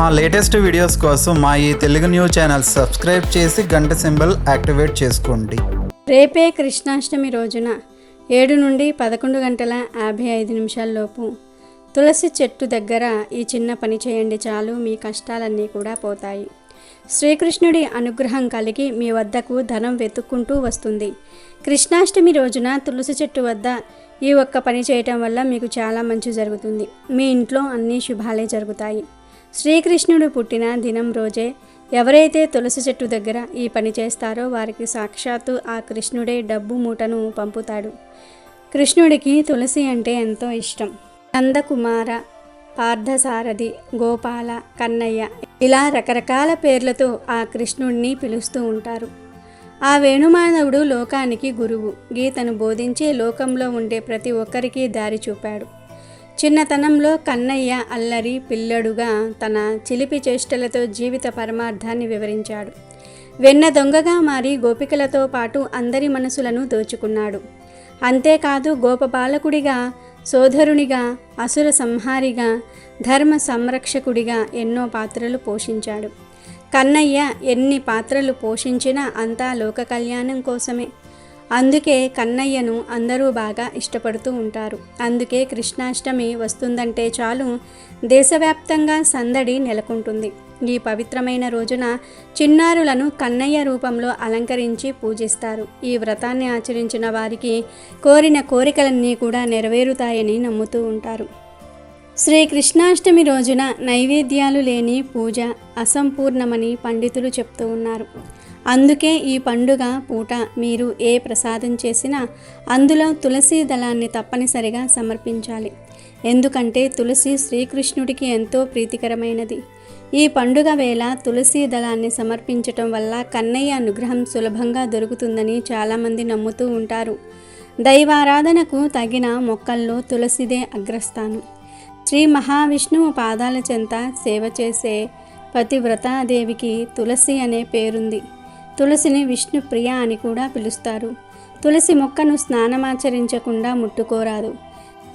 మా latest videos కోసం మా ఈ తెలుగు న్యూస్ ఛానల్ సబ్స్క్రైబ్ చేసి గంట సింబల్ యాక్టివేట్ చేసుకోండి. రేపే కృష్ణాష్టమి రోజున ఏడు నుండి పదకొండు గంటల యాభై ఐదు నిమిషాల్లోపు తులసి చెట్టు దగ్గర ఈ చిన్న పని చేయండి చాలు మీ కష్టాలన్నీ కూడా పోతాయి. శ్రీకృష్ణుడి అనుగ్రహం కలిగి మీ వద్దకు ధనం వెతుక్కుంటూ వస్తుంది. కృష్ణాష్టమి రోజున తులసి చెట్టు వద్ద ఈ ఒక్క పని చేయటం వల్ల మీకు చాలా మంచి జరుగుతుంది. మీ ఇంట్లో అన్ని శుభాలే జరుగుతాయి. శ్రీకృష్ణుడు పుట్టిన దినం రోజే ఎవరైతే తులసి చెట్టు దగ్గర ఈ పని చేస్తారో వారికి సాక్షాత్తు ఆ కృష్ణుడే డబ్బు మూటను పంపుతాడు. కృష్ణుడికి తులసి అంటే ఎంతో ఇష్టం. నందకుమార పార్థసారథి గోపాల కన్నయ్య ఇలా రకరకాల పేర్లతో ఆ కృష్ణుడిని పిలుస్తూ ఉంటారు. ఆ వేణుమాధవుడు లోకానికి గురువు. గీతను బోధించి లోకంలో ఉండే ప్రతి ఒక్కరికి దారి చూపాడు. చిన్నతనంలో కన్నయ్య అల్లరి పిల్లడుగా తన చిలిపి చేష్టలతో జీవిత పరమార్థాన్ని వివరించాడు. వెన్న దొంగగా మారి గోపికలతో పాటు అందరి మనసులను దోచుకున్నాడు. అంతేకాదు గోపబాలకుడిగా సోదరునిగా అసుర సంహారిగా ధర్మ సంరక్షకుడిగా ఎన్నో పాత్రలు పోషించాడు. కన్నయ్య ఎన్ని పాత్రలు పోషించినా అంతా లోక కళ్యాణం కోసమే. అందుకే కన్నయ్యను అందరూ బాగా ఇష్టపడుతూ ఉంటారు. అందుకే కృష్ణాష్టమి వస్తుందంటే చాలు దేశవ్యాప్తంగా సందడి నెలకొంటుంది. ఈ పవిత్రమైన రోజున చిన్నారులను కన్నయ్య రూపంలో అలంకరించి పూజిస్తారు. ఈ వ్రతాన్ని ఆచరించిన వారికి కోరిన కోరికలన్నీ కూడా నెరవేరుతాయని నమ్ముతూ ఉంటారు. శ్రీ కృష్ణాష్టమి రోజున నైవేద్యాలు లేని పూజ అసంపూర్ణమని పండితులు చెప్తూ ఉన్నారు. అందుకే ఈ పండుగ పూట మీరు ఏ ప్రసాదం చేసినా అందులో తులసి దళాన్ని తప్పనిసరిగా సమర్పించాలి. ఎందుకంటే తులసి శ్రీకృష్ణుడికి ఎంతో ప్రీతికరమైనది. ఈ పండుగ వేళ తులసి దళాన్ని సమర్పించటం వల్ల కన్నయ్య అనుగ్రహం సులభంగా దొరుకుతుందని చాలామంది నమ్ముతూ ఉంటారు. దైవారాధనకు తగిన మొక్కల్లో తులసిదే అగ్రస్థానం. శ్రీ మహావిష్ణువు పాదాల చెంత సేవ చేసే పతివ్రతాదేవికి తులసి అనే పేరుంది. తులసిని విష్ణుప్రియ అని కూడా పిలుస్తారు. తులసి మొక్కను స్నానమాచరించకుండా ముట్టుకోరాదు.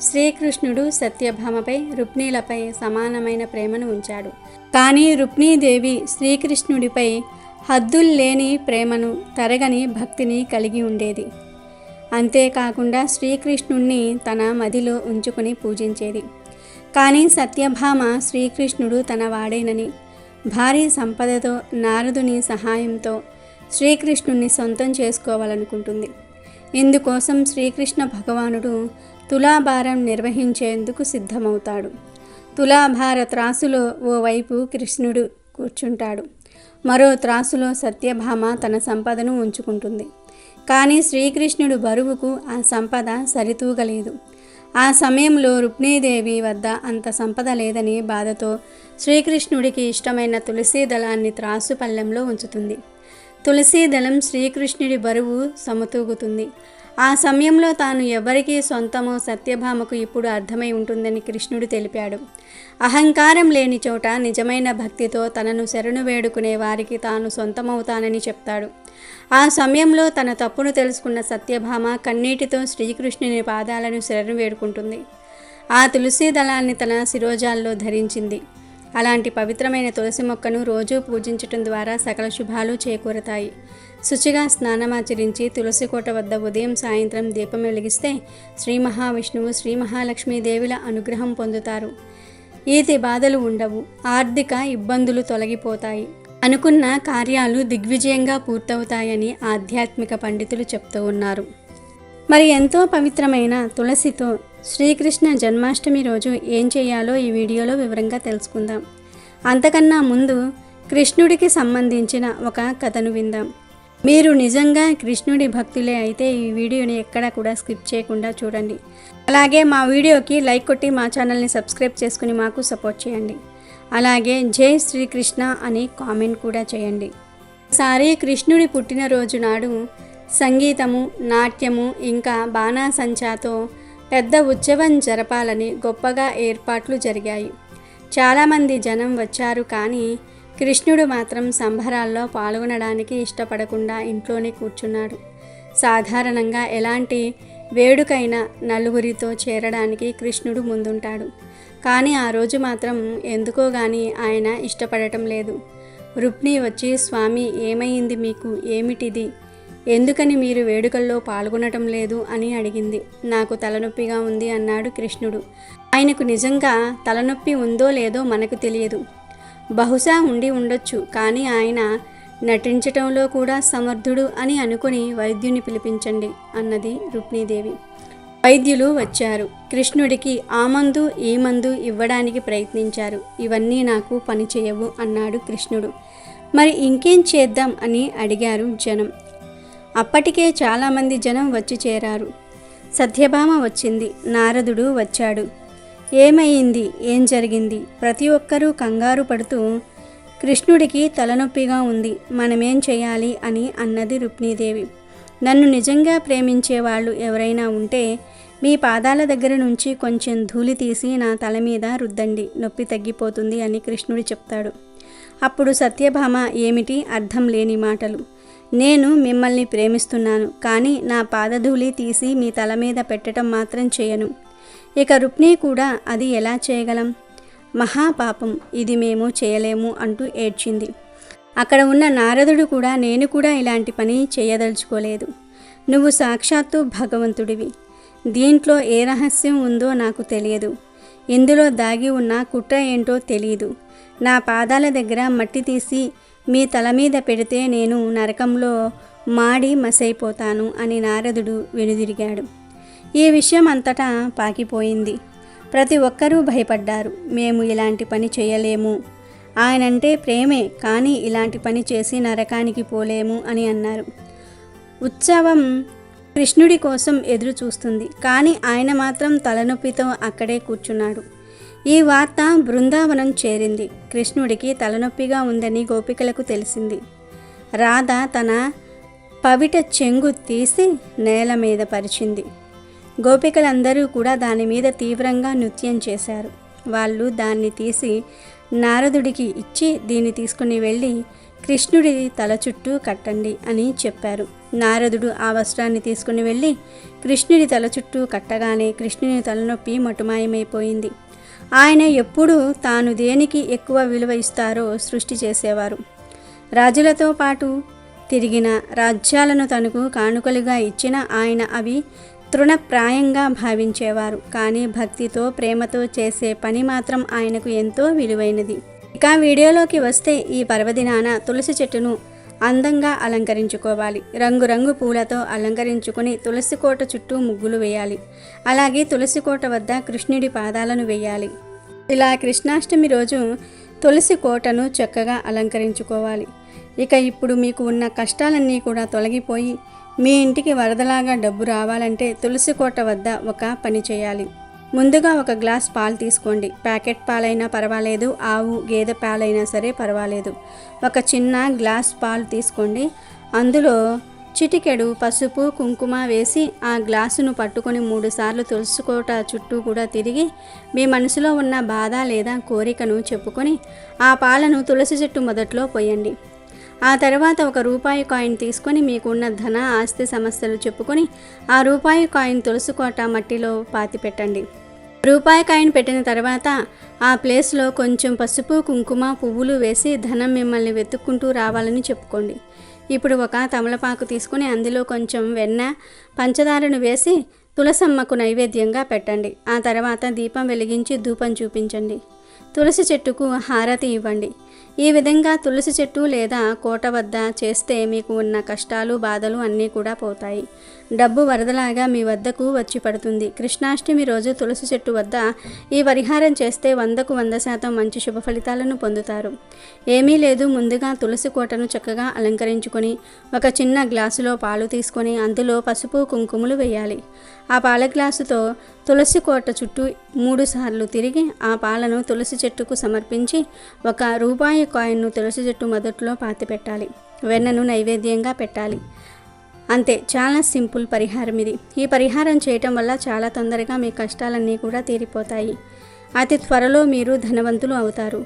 శ్రీకృష్ణుడు సత్యభామపై రుక్మిణీలపై సమానమైన ప్రేమను ఉంచాడు. కానీ రుక్మిణీదేవి శ్రీకృష్ణుడిపై హద్దుల్లేని ప్రేమను తరగని భక్తిని కలిగి ఉండేది. అంతేకాకుండా శ్రీకృష్ణుణ్ణి తన మదిలో ఉంచుకుని పూజించేది. కానీ సత్యభామ శ్రీకృష్ణుడు తన వాడేనని భారీ సంపదతో నారదుని సహాయంతో శ్రీకృష్ణుణ్ణి సొంతం చేసుకోవాలనుకుంటుంది. ఇందుకోసం శ్రీకృష్ణ భగవానుడు తులాభారం నిర్వహించేందుకు సిద్ధమవుతాడు. తులాభార త్రాసులో ఓవైపు కృష్ణుడు కూర్చుంటాడు. మరో త్రాసులో సత్యభామ తన సంపదను ఉంచుకుంటుంది. కానీ శ్రీకృష్ణుడు బరువుకు ఆ సంపద సరితూగలేదు. ఆ సమయంలో రుక్మిణీదేవి వద్ద అంత సంపద లేదని బాధతో శ్రీకృష్ణుడికి ఇష్టమైన తులసీ దళాన్ని త్రాసు పల్లెంలో ఉంచుతుంది. తులసీ దళం శ్రీకృష్ణుడి బరువు సమతూగుతుంది. ఆ సమయంలో తాను ఎవరికీ సొంతమో సత్యభామకు ఇప్పుడు అర్థమై ఉంటుందని కృష్ణుడు తెలిపాడు. అహంకారం లేని చోట నిజమైన భక్తితో తనను శరణు వేడుకునే వారికి తాను సొంతమవుతానని చెప్తాడు. ఆ సమయంలో తన తప్పును తెలుసుకున్న సత్యభామ కన్నీటితో శ్రీకృష్ణుని పాదాలను శరణు వేడుకుంటుంది. ఆ తులసీ దళాన్ని తన శిరోజాల్లో ధరించింది. అలాంటి పవిత్రమైన తులసి మొక్కను రోజూ పూజించటం ద్వారా సకల శుభాలు చేకూరతాయి. శుచిగా స్నానమాచరించి తులసి కోట వద్ద ఉదయం సాయంత్రం దీపం వెలిగిస్తే శ్రీ మహావిష్ణువు శ్రీ మహాలక్ష్మీదేవుల అనుగ్రహం పొందుతారు. ఈతి బాధలు ఉండవు ఆర్థిక ఇబ్బందులు తొలగిపోతాయి. అనుకున్న కార్యాలు దిగ్విజయంగా పూర్తవుతాయని ఆధ్యాత్మిక పండితులు చెప్తూ ఉన్నారు. మరి ఎంతో పవిత్రమైన తులసితో శ్రీకృష్ణ జన్మాష్టమి రోజు ఏం చేయాలో ఈ వీడియోలో వివరంగా తెలుసుకుందాం. అంతకన్నా ముందు కృష్ణుడికి సంబంధించిన ఒక కథను విందాం. మీరు నిజంగా కృష్ణుడి భక్తులే అయితే ఈ వీడియోని ఎక్కడా కూడా స్కిప్ చేయకుండా చూడండి. అలాగే మా వీడియోకి లైక్ కొట్టి మా ఛానల్ని సబ్స్క్రైబ్ చేసుకుని మాకు సపోర్ట్ చేయండి. అలాగే జై శ్రీకృష్ణ అని కామెంట్ కూడా చేయండి. సారీ కృష్ణుడి పుట్టినరోజు నాడు సంగీతము నాట్యము ఇంకా బాణాసంచాతో పెద్ద ఉత్సవం జరపాలని గొప్పగా ఏర్పాట్లు జరిగాయి. చాలామంది జనం వచ్చారు కానీ కృష్ణుడు మాత్రం సంబరాల్లో పాల్గొనడానికి ఇష్టపడకుండా ఇంట్లోనే కూర్చున్నాడు. సాధారణంగా ఎలాంటి వేడుకైన నలుగురితో చేరడానికి కృష్ణుడు ముందుంటాడు. కానీ ఆ రోజు మాత్రం ఎందుకో గాని ఆయన ఇష్టపడటం లేదు. రుక్మి వచ్చి స్వామి ఏమైంది మీకు? ఏమిటిది? ఎందుకని మీరు వేడుకల్లో పాల్గొనటం లేదు అని అడిగింది. నాకు తలనొప్పిగా ఉంది అన్నాడు కృష్ణుడు. ఆయనకు నిజంగా తలనొప్పి ఉందో లేదో మనకు తెలియదు. బహుశా ఉండి ఉండొచ్చు కానీ ఆయన నటించటంలో కూడా సమర్థుడు అని అనుకుని వైద్యుని పిలిపించండి అన్నది రుక్మిదేవి వైద్యులు వచ్చారు. కృష్ణుడికి ఆ మందు ఈ మందు ఇవ్వడానికి ప్రయత్నించారు. ఇవన్నీ నాకు పని చేయవు అన్నాడు కృష్ణుడు. మరి ఇంకేం చేద్దాం అని అడిగారు జనం. అప్పటికే చాలామంది జనం వచ్చి చేరారు. సత్యభామ వచ్చింది. నారదుడు వచ్చాడు. ఏమైంది? ఏం జరిగింది? ప్రతి ఒక్కరూ కంగారు పడుతూ కృష్ణుడికి తలనొప్పిగా ఉంది. మనమేం చేయాలి అని అన్నది రుక్మిణీదేవి. నన్ను నిజంగా ప్రేమించే వాళ్ళు ఎవరైనా ఉంటే మీ పాదాల దగ్గర నుంచి కొంచెం ధూళి తీసి నా తల మీద రుద్దండి. నొప్పి తగ్గిపోతుంది అని కృష్ణుడు చెప్తాడు. అప్పుడు సత్యభామ ఏమిటి? అర్థం లేని మాటలు. నేను మిమ్మల్ని ప్రేమిస్తున్నాను కానీ నా పాదధూళి తీసి మీ తల మీద పెట్టడం మాత్రం చేయను. ఇక రుక్ని కూడా అది ఎలా చేయగలం? మహాపాపం ఇది మేము చేయలేము అంటూ ఏడ్చింది. అక్కడ ఉన్న నారదుడు కూడా నేను కూడా ఇలాంటి పని చేయదలుచుకోలేదు. నువ్వు సాక్షాత్తు భగవంతుడివి. దీంట్లో ఏ రహస్యం ఉందో నాకు తెలియదు. ఇందులో దాగి ఉన్న కుట్ర ఏంటో తెలియదు నా పాదాల దగ్గర మట్టి తీసి మీ తల మీద పెడితే నేను నరకంలో మాడి మసైపోతాను అని నారదుడు వెనుదిరిగాడు. ఈ విషయం అంతటా పాకిపోయింది. ప్రతి ఒక్కరూ భయపడ్డారు. మేము ఇలాంటి పని చేయలేము. ఆయనంటే ప్రేమే కానీ ఇలాంటి పని చేసి నరకానికి పోలేము అని అన్నారు. ఉత్సవం కృష్ణుడి కోసం ఎదురు చూస్తుంది కానీ ఆయన మాత్రం తలనొప్పితో అక్కడే కూర్చున్నాడు. ఈ వార్త బృందావనం చేరింది. కృష్ణుడికి తలనొప్పిగా ఉందని గోపికలకు తెలిసింది. రాధ తన పవిట చెంగు తీసి నేల మీద పరిచింది. గోపికలందరూ కూడా దాని మీద తీవ్రంగా నృత్యం చేశారు. వాళ్ళు దాన్ని తీసి నారదుడికి ఇచ్చి దీన్ని తీసుకుని వెళ్ళి కృష్ణుడి తల చుట్టూ కట్టండి అని చెప్పారు. నారదుడు ఆ వస్త్రాన్ని తీసుకుని వెళ్ళి కృష్ణుడి తల చుట్టూ కట్టగానే కృష్ణుని తలనొప్పి మటుమాయమైపోయింది. ఆయన ఎప్పుడూ తాను దేనికి ఎక్కువ విలువ ఇస్తారో సృష్టి చేసేవారు. రాజులతో పాటు తిరిగిన రాజ్యాలను తనకు కానుకలుగా ఇచ్చిన ఆయన అవి తృణప్రాయంగా భావించేవారు. కానీ భక్తితో ప్రేమతో చేసే పని మాత్రం ఆయనకు ఎంతో విలువైనది. ఇక వీడియోలోకి వస్తే ఈ పర్వదినాన తులసి చెట్టును అందంగా అలంకరించుకోవాలి. రంగురంగు పూలతో అలంకరించుకుని తులసి కోట చుట్టూ ముగ్గులు వేయాలి. అలాగే తులసి కోట వద్ద కృష్ణుడి పాదాలను వేయాలి. ఇలా కృష్ణాష్టమి రోజు తులసి కోటను చక్కగా అలంకరించుకోవాలి. ఇక ఇప్పుడు మీకు ఉన్న కష్టాలన్నీ కూడా తొలగిపోయి మీ ఇంటికి వరదలాగా డబ్బు రావాలంటే తులసి కోట వద్ద ఒక పని చేయాలి. ముందుగా ఒక గ్లాస్ పాలు తీసుకోండి. ప్యాకెట్ పాలైనా పర్వాలేదు ఆవు గేదె పాలైనా సరే పర్వాలేదు. ఒక చిన్న గ్లాస్ పాలు తీసుకోండి. అందులో చిటికెడు పసుపు కుంకుమ వేసి ఆ గ్లాసును పట్టుకొని మూడుసార్లు తులుసుకోట చుట్టూ కూడా తిరిగి మీ మనసులో ఉన్న బాధ లేదా కోరికను చెప్పుకొని ఆ పాలను తులసి చెట్టు మొదట్లో పోయండి. ఆ తర్వాత ఒక రూపాయి కాయిన్ తీసుకొని మీకున్న ధన ఆస్తి సమస్యలు చెప్పుకొని ఆ రూపాయి కాయిన్ తులసుకోట మట్టిలో పాతి పెట్టండి రూపాయి కాయిన్ పెట్టిన తర్వాత ఆ ప్లేస్లో కొంచెం పసుపు కుంకుమ పువ్వులు వేసి ధనం మిమ్మల్ని వెతుక్కుంటూ రావాలని చెప్పుకోండి. ఇప్పుడు ఒక తమలపాకు తీసుకుని అందులో కొంచెం వెన్న పంచదారను వేసి తులసమ్మకు నైవేద్యంగా పెట్టండి. ఆ తర్వాత దీపం వెలిగించి ధూపం చూపించండి. తులసి చెట్టుకు హారతి ఇవ్వండి. ఈ విధంగా తులసి చెట్టు లేదా కోట వద్ద చేస్తే మీకు ఉన్న కష్టాలు బాధలు అన్నీ కూడా పోతాయి. డబ్బు వరదలాగా మీ వద్దకు వచ్చి పడుతుంది. కృష్ణాష్టమి రోజు తులసి చెట్టు వద్ద ఈ పరిహారం చేస్తే వందకు వంద శాతం మంచి శుభ ఫలితాలను పొందుతారు. ఏమీ లేదు ముందుగా తులసి కోటను చక్కగా అలంకరించుకొని ఒక చిన్న గ్లాసులో పాలు తీసుకొని అందులో పసుపు కుంకుమలు వేయాలి. ఆ పాల గ్లాసుతో తులసి కోట చుట్టూ మూడు సార్లు తిరిగి ఆ పాలను తులసి చెట్టుకు సమర్పించి ఒక రూపాయి కాయిన్ను తులసి చెట్టు మొదట్లో పాతి పెట్టాలి. వెన్నను నైవేద్యంగా పెట్టాలి. అంతే చాలా సింపుల్ పరిహారం ఇది. ఈ పరిహారం చేయటం వల్ల చాలా తొందరగా మీ కష్టాలన్నీ కూడా తీరిపోతాయి. అతి త్వరలో మీరు ధనవంతులు అవుతారు.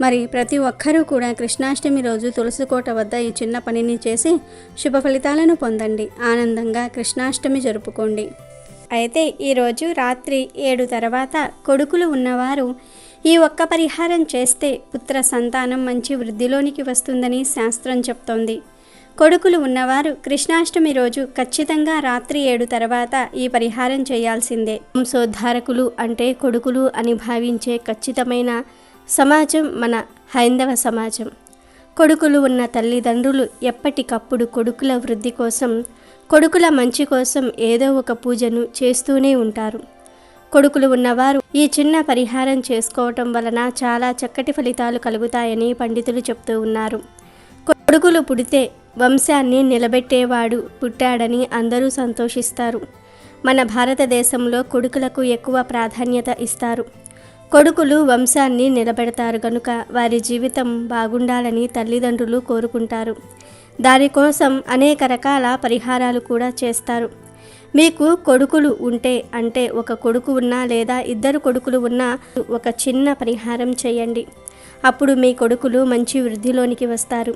మరి ప్రతి ఒక్కరూ కూడా కృష్ణాష్టమి రోజు తులసికోట వద్ద ఈ చిన్న పనిని చేసి శుభ ఫలితాలను పొందండి. ఆనందంగా కృష్ణాష్టమి జరుపుకోండి. అయితే ఈరోజు రాత్రి ఏడు తర్వాత కొడుకులు ఉన్నవారు ఈ ఒక్క పరిహారం చేస్తే పుత్ర సంతానం మంచి వృద్ధిలోనికి వస్తుందని శాస్త్రం చెప్తోంది. కొడుకులు ఉన్నవారు కృష్ణాష్టమి రోజు ఖచ్చితంగా రాత్రి ఏడు తర్వాత ఈ పరిహారం చేయాల్సిందే. వంశోద్ధారకులు అంటే కొడుకులు అని భావించే ఖచ్చితమైన సమాజం మన హైందవ సమాజం. కొడుకులు ఉన్న తల్లిదండ్రులు ఎప్పటికప్పుడు కొడుకుల వృద్ధి కోసం కొడుకుల మంచి కోసం ఏదో ఒక పూజను చేస్తూనే ఉంటారు. కొడుకులు ఉన్నవారు ఈ చిన్న పరిహారం చేసుకోవటం వలన చాలా చక్కటి ఫలితాలు కలుగుతాయని పండితులు చెప్తూ ఉన్నారు. కొడుకులు పుడితే వంశాన్ని నిలబెట్టేవాడు పుట్టాడని అందరూ సంతోషిస్తారు. మన భారతదేశంలో కొడుకులకు ఎక్కువ ప్రాధాన్యత ఇస్తారు. కొడుకులు వంశాన్ని నిలబెడతారు కనుక వారి జీవితం బాగుండాలని తల్లిదండ్రులు కోరుకుంటారు. దానికోసం అనేక రకాల పరిహారాలు కూడా చేస్తారు. మీకు కొడుకులు ఉంటే అంటే ఒక కొడుకు ఉన్నా లేదా ఇద్దరు కొడుకులు ఉన్నా ఒక చిన్న పరిహారం చేయండి. అప్పుడు మీ కొడుకులు మంచి వృద్ధిలోనికి వస్తారు.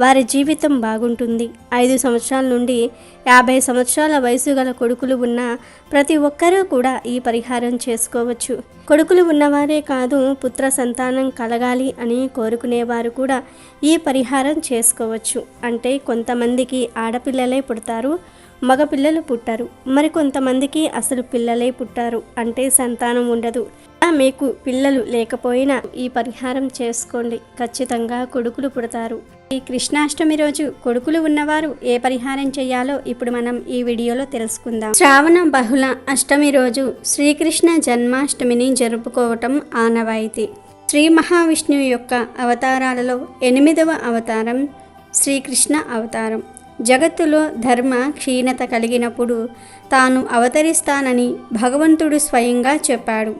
వారి జీవితం బాగుంటుంది. ఐదు సంవత్సరాల నుండి యాభై సంవత్సరాల వయసు గల కొడుకులు ఉన్న ప్రతి ఒక్కరూ కూడా ఈ పరిహారం చేసుకోవచ్చు. కొడుకులు ఉన్నవారే కాదు పుత్ర సంతానం కలగాలి అని కోరుకునేవారు కూడా ఈ పరిహారం చేసుకోవచ్చు. అంటే కొంతమందికి ఆడపిల్లలే పుడతారు మగపిల్లలు పుట్టారు. మరికొంతమందికి అసలు పిల్లలే పుట్టారు అంటే సంతానం ఉండదు. మీకు పిల్లలు లేకపోయినా ఈ పరిహారం చేసుకోండి. ఖచ్చితంగా కొడుకులు పుడతారు. ఈ కృష్ణాష్టమి రోజు కొడుకులు ఉన్నవారు ఏ పరిహారం చేయాలో ఇప్పుడు మనం ఈ వీడియోలో తెలుసుకుందాం. శ్రావణ బహుళ అష్టమి రోజు శ్రీకృష్ణ జన్మాష్టమిని జరుపుకోవటం ఆనవాయితీ. శ్రీ మహావిష్ణువు యొక్క అవతారాలలో ఎనిమిదవ అవతారం శ్రీకృష్ణ అవతారం. జగత్తులో ధర్మ క్షీణత కలిగినప్పుడు తాను అవతరిస్తానని భగవంతుడు స్వయంగా చెప్పాడు.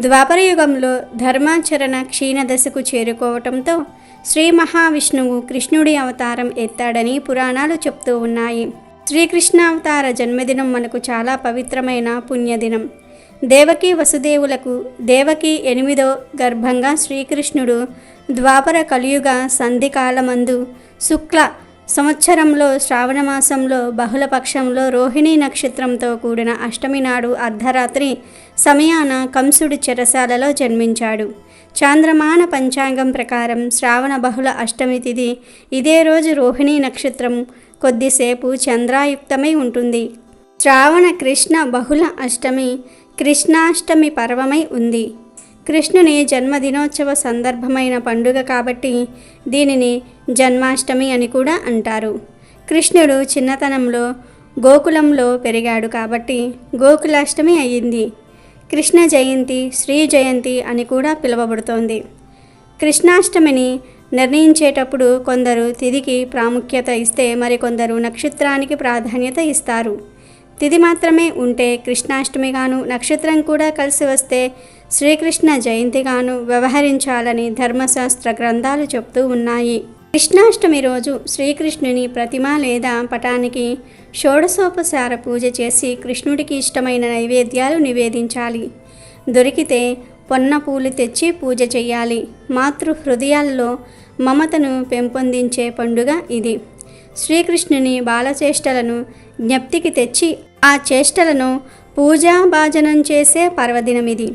ద్వాపరయుగంలో ధర్మాచరణ క్షీణ దశకు చేరుకోవటంతో శ్రీ మహావిష్ణువు కృష్ణుడి అవతారం ఎత్తాడని పురాణాలు చెప్తూ ఉన్నాయి. శ్రీకృష్ణావతార జన్మదినం మనకు చాలా పవిత్రమైన పుణ్యదినం. దేవకి వసుదేవులకు దేవకి ఎనిమిదో గర్భంగా శ్రీకృష్ణుడు ద్వాపర కలియుగ సంధికాలమందు శుక్ల సంవత్సరంలో శ్రావణ మాసంలో బహుళపక్షంలో రోహిణీ నక్షత్రంతో కూడిన అష్టమి నాడు అర్ధరాత్రి సమయాన కంసుడి చెరసాలలో జన్మించాడు. చాంద్రమాన పంచాంగం ప్రకారం శ్రావణ బహుళ అష్టమి తిథి ఇదే రోజు రోహిణీ నక్షత్రం కొద్దిసేపు చంద్రాయుక్తమై ఉంటుంది. శ్రావణ కృష్ణ బహుళ అష్టమి కృష్ణాష్టమి పర్వమై ఉంది. కృష్ణుని జన్మదినోత్సవ సందర్భమైన పండుగ కాబట్టి దీనిని జన్మాష్టమి అని కూడా అంటారు. కృష్ణుడు చిన్నతనంలో గోకులంలో పెరిగాడు కాబట్టి గోకులాష్టమి అయ్యింది కృష్ణ జయంతి శ్రీ జయంతి అని కూడా పిలువబడుతోంది. కృష్ణాష్టమిని నిర్ణయించేటప్పుడు కొందరు తిదికి ప్రాముఖ్యత ఇస్తే మరికొందరు నక్షత్రానికి ప్రాధాన్యత ఇస్తారు. తిది మాత్రమే ఉంటే కృష్ణాష్టమిగాను నక్షత్రం కూడా కలిసి వస్తే శ్రీకృష్ణ జయంతిగాను వ్యవహరించాలని ధర్మశాస్త్ర గ్రంథాలు చెప్తూ ఉన్నాయి. కృష్ణాష్టమి రోజు శ్రీకృష్ణుని ప్రతిమ లేదా పటానికి షోడశోపచార పూజ చేసి కృష్ణుడికి ఇష్టమైన నైవేద్యాలు నివేదించాలి. దొరికితే పొన్న పూలు తెచ్చి పూజ చేయాలి. మాతృ హృదయాల్లో మమతను పెంపొందించే పండుగ ఇది. శ్రీకృష్ణుని బాలచేష్టలను జ్ఞప్తికి తెచ్చి ఆ చేష్టలను పూజా భాజనం చేసే పర్వదినమిది.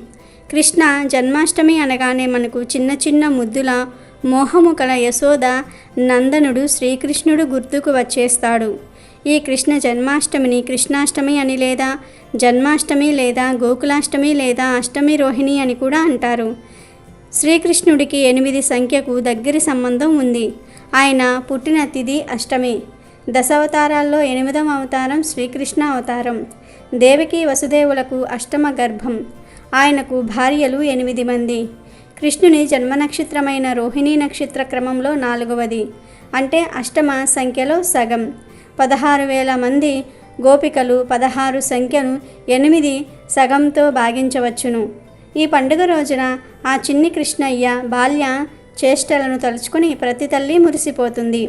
కృష్ణ జన్మాష్టమి అనగానే మనకు చిన్న చిన్న ముద్దుల మోహము కల యశోద నందనుడు శ్రీకృష్ణుడు గుర్తుకు వచ్చేస్తాడు. ఈ కృష్ణ జన్మాష్టమిని కృష్ణాష్టమి అని లేదా జన్మాష్టమి లేదా గోకులాష్టమి లేదా అష్టమి రోహిణి అని కూడా అంటారు. శ్రీకృష్ణుడికి ఎనిమిది సంఖ్యకు దగ్గరి సంబంధం ఉంది. ఆయన పుట్టిన తిథి అష్టమి. దశావతారాల్లో ఎనిమిదవ అవతారం శ్రీకృష్ణ అవతారం. దేవకి వసుదేవులకు అష్టమ గర్భం. ఆయనకు భార్యలు ఎనిమిది మంది. కృష్ణుని జన్మ నక్షత్రమైన రోహిణీ నక్షత్ర క్రమంలో నాలుగవది. అంటే అష్టమ సంఖ్యలో సగం. పదహారు వేల మంది గోపికలు పదహారు సంఖ్యను ఎనిమిది సగంతో భాగించవచ్చును. ఈ పండుగ రోజున ఆ చిన్ని కృష్ణయ్య బాల్య చేష్టలను తలుచుకుని ప్రతి తల్లి మురిసిపోతుంది.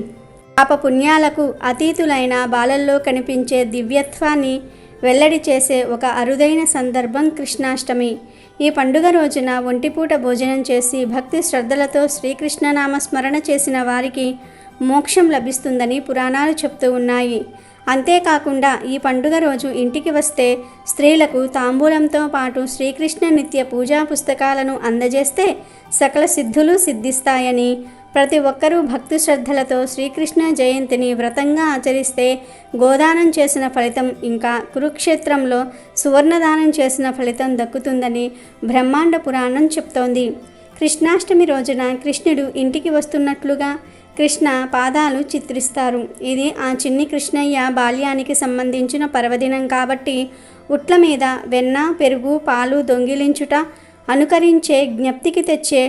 పాప పుణ్యాలకు అతీతులైన బాలల్లో కనిపించే దివ్యత్వాన్ని వెల్లడి చేసే ఒక అరుదైన సందర్భం కృష్ణాష్టమి. ఈ పండుగ రోజున ఒంటిపూట భోజనం చేసి భక్తి శ్రద్ధలతో శ్రీకృష్ణనామ స్మరణ చేసిన వారికి మోక్షం లభిస్తుందని పురాణాలు చెప్తూ ఉన్నాయి. అంతేకాకుండా ఈ పండుగ రోజు ఇంటికి వస్తే స్త్రీలకు తాంబూలంతో పాటు శ్రీకృష్ణ నిత్య పూజా పుస్తకాలను అందజేస్తే సకల సిద్ధులు సిద్ధిస్తాయని ప్రతి ఒక్కరూ భక్తి శ్రద్ధలతో శ్రీకృష్ణ జయంతిని వ్రతంగా ఆచరిస్తే గోదానం చేసిన ఫలితం ఇంకా కురుక్షేత్రంలో సువర్ణదానం చేసిన ఫలితం దక్కుతుందని బ్రహ్మాండ పురాణం చెప్తోంది. కృష్ణాష్టమి రోజున కృష్ణుడు ఇంటికి వస్తున్నట్లుగా కృష్ణ పాదాలు చిత్రిస్తారు. ఇది ఆ చిన్ని కృష్ణయ్య బాల్యానికి సంబంధించిన పర్వదినం కాబట్టి ఉట్ల మీద వెన్న పెరుగు పాలు దొంగిలించుట అనుకరించే జ్ఞప్తికి తెచ్చే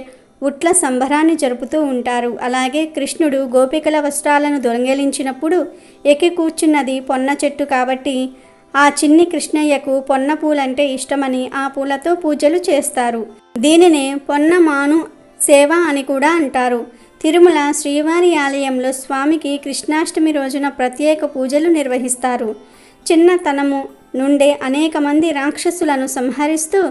ఉట్ల సంబరాన్ని జరుపుతూ ఉంటారు. అలాగే కృష్ణుడు గోపికల వస్త్రాలను దొంగిలించినప్పుడు ఎక్కి కూర్చున్నది పొన్న చెట్టు కాబట్టి ఆ చిన్ని కృష్ణయ్యకు పొన్న పూలంటే ఇష్టమని ఆ పూలతో పూజలు చేస్తారు. దీనినే పొన్న మాను సేవ అని కూడా అంటారు. తిరుమల శ్రీవారి ఆలయంలో స్వామికి కృష్ణాష్టమి రోజున ప్రత్యేక పూజలు నిర్వహిస్తారు. చిన్నతనము నుండే అనేక మంది రాక్షసులను సంహరిస్తూ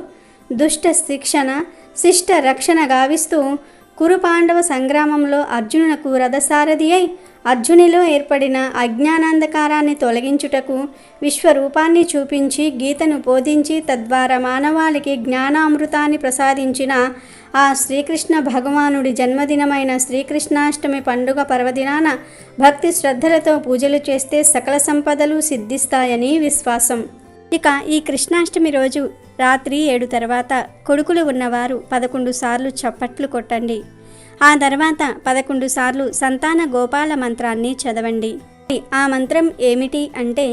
దుష్ట శిక్షణ శిష్ట రక్షణ గావిస్తూ కురుపాండవ సంగ్రామంలో అర్జునునకు రథసారథి అయి అర్జునిలో ఏర్పడిన అజ్ఞానాంధకారాన్ని తొలగించుటకు విశ్వరూపాన్ని చూపించి గీతను బోధించి తద్వారా మానవాళికి జ్ఞానామృతాన్ని ప్రసాదించిన ఆ శ్రీకృష్ణ భగవానుడి జన్మదినమైన శ్రీకృష్ణాష్టమి పండుగ పర్వదినాన భక్తి శ్రద్ధలతో పూజలు చేస్తే సకల సంపదలు సిద్ధిస్తాయని విశ్వాసం. ఇక ఈ కృష్ణాష్టమి రోజు రాత్రి ఏడు తర్వాత కొడుకులు ఉన్నవారు పదకొండు సార్లు చప్పట్లు కొట్టండి. ఆ తర్వాత పదకొండు సార్లు సంతాన గోపాల మంత్రాన్ని చదవండి. ఆ మంత్రం ఏమిటి అంటే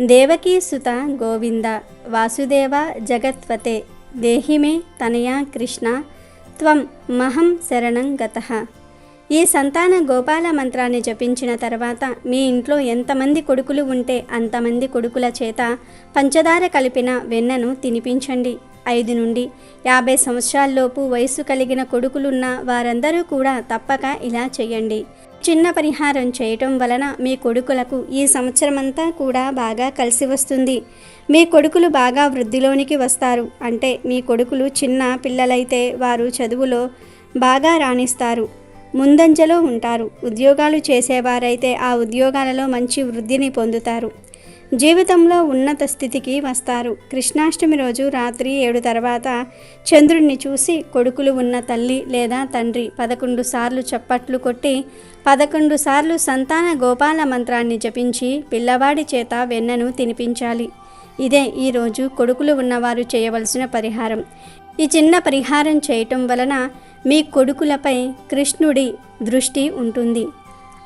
దేవకీ సుత గోవింద వాసుదేవ జగత్వతే దేహిమే తనయా కృష్ణ త్వం మహం శరణం గత. ఈ సంతాన గోపాల మంత్రాన్ని జపించిన తర్వాత మీ ఇంట్లో ఎంతమంది కొడుకులు ఉంటే అంతమంది కొడుకుల చేత పంచదార కలిపిన వెన్నను తినిపించండి. ఐదు నుండి యాభై సంవత్సరాల్లోపు వయసు కలిగిన కొడుకులున్న వారందరూ కూడా తప్పక ఇలా చేయండి. చిన్న పరిహారం చేయటం వలన మీ కొడుకులకు ఈ సంవత్సరమంతా కూడా బాగా కలిసి వస్తుంది. మీ కొడుకులు బాగా వృద్ధిలోనికి వస్తారు. అంటే మీ కొడుకులు చిన్న పిల్లలైతే వారు చదువులో బాగా రాణిస్తారు. ముందంజలో ఉంటారు. ఉద్యోగాలు చేసేవారైతే ఆ ఉద్యోగాలలో మంచి వృద్ధిని పొందుతారు. జీవితంలో ఉన్నత స్థితికి వస్తారు. కృష్ణాష్టమి రోజు రాత్రి ఏడు తర్వాత చంద్రుడిని చూసి కొడుకులు ఉన్న తల్లి లేదా తండ్రి పదకొండు సార్లు చప్పట్లు కొట్టి పదకొండు సార్లు సంతాన గోపాల మంత్రాన్ని జపించి పిల్లవాడి చేత వెన్నను తినిపించాలి. ఇదే ఈరోజు కొడుకులు ఉన్నవారు చేయవలసిన పరిహారం. ఈ చిన్న పరిహారం చేయటం వలన మీ కొడుకులపై కృష్ణుడి దృష్టి ఉంటుంది.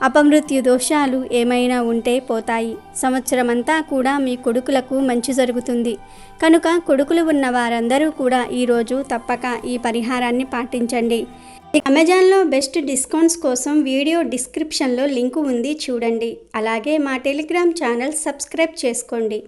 అపమృత్యు దోషాలు ఏమైనా ఉంటే పోతాయి. సంవత్సరమంతా కూడా మీ కొడుకులకు మంచి జరుగుతుంది. కనుక కొడుకులు ఉన్న వారందరూ కూడా ఈరోజు తప్పక ఈ పరిహారాన్ని పాటించండి. అమెజాన్లో బెస్ట్ డిస్కౌంట్స్ కోసం వీడియో డిస్క్రిప్షన్లో లింకు ఉంది చూడండి. అలాగే మా టెలిగ్రామ్ ఛానల్ సబ్స్క్రైబ్ చేసుకోండి.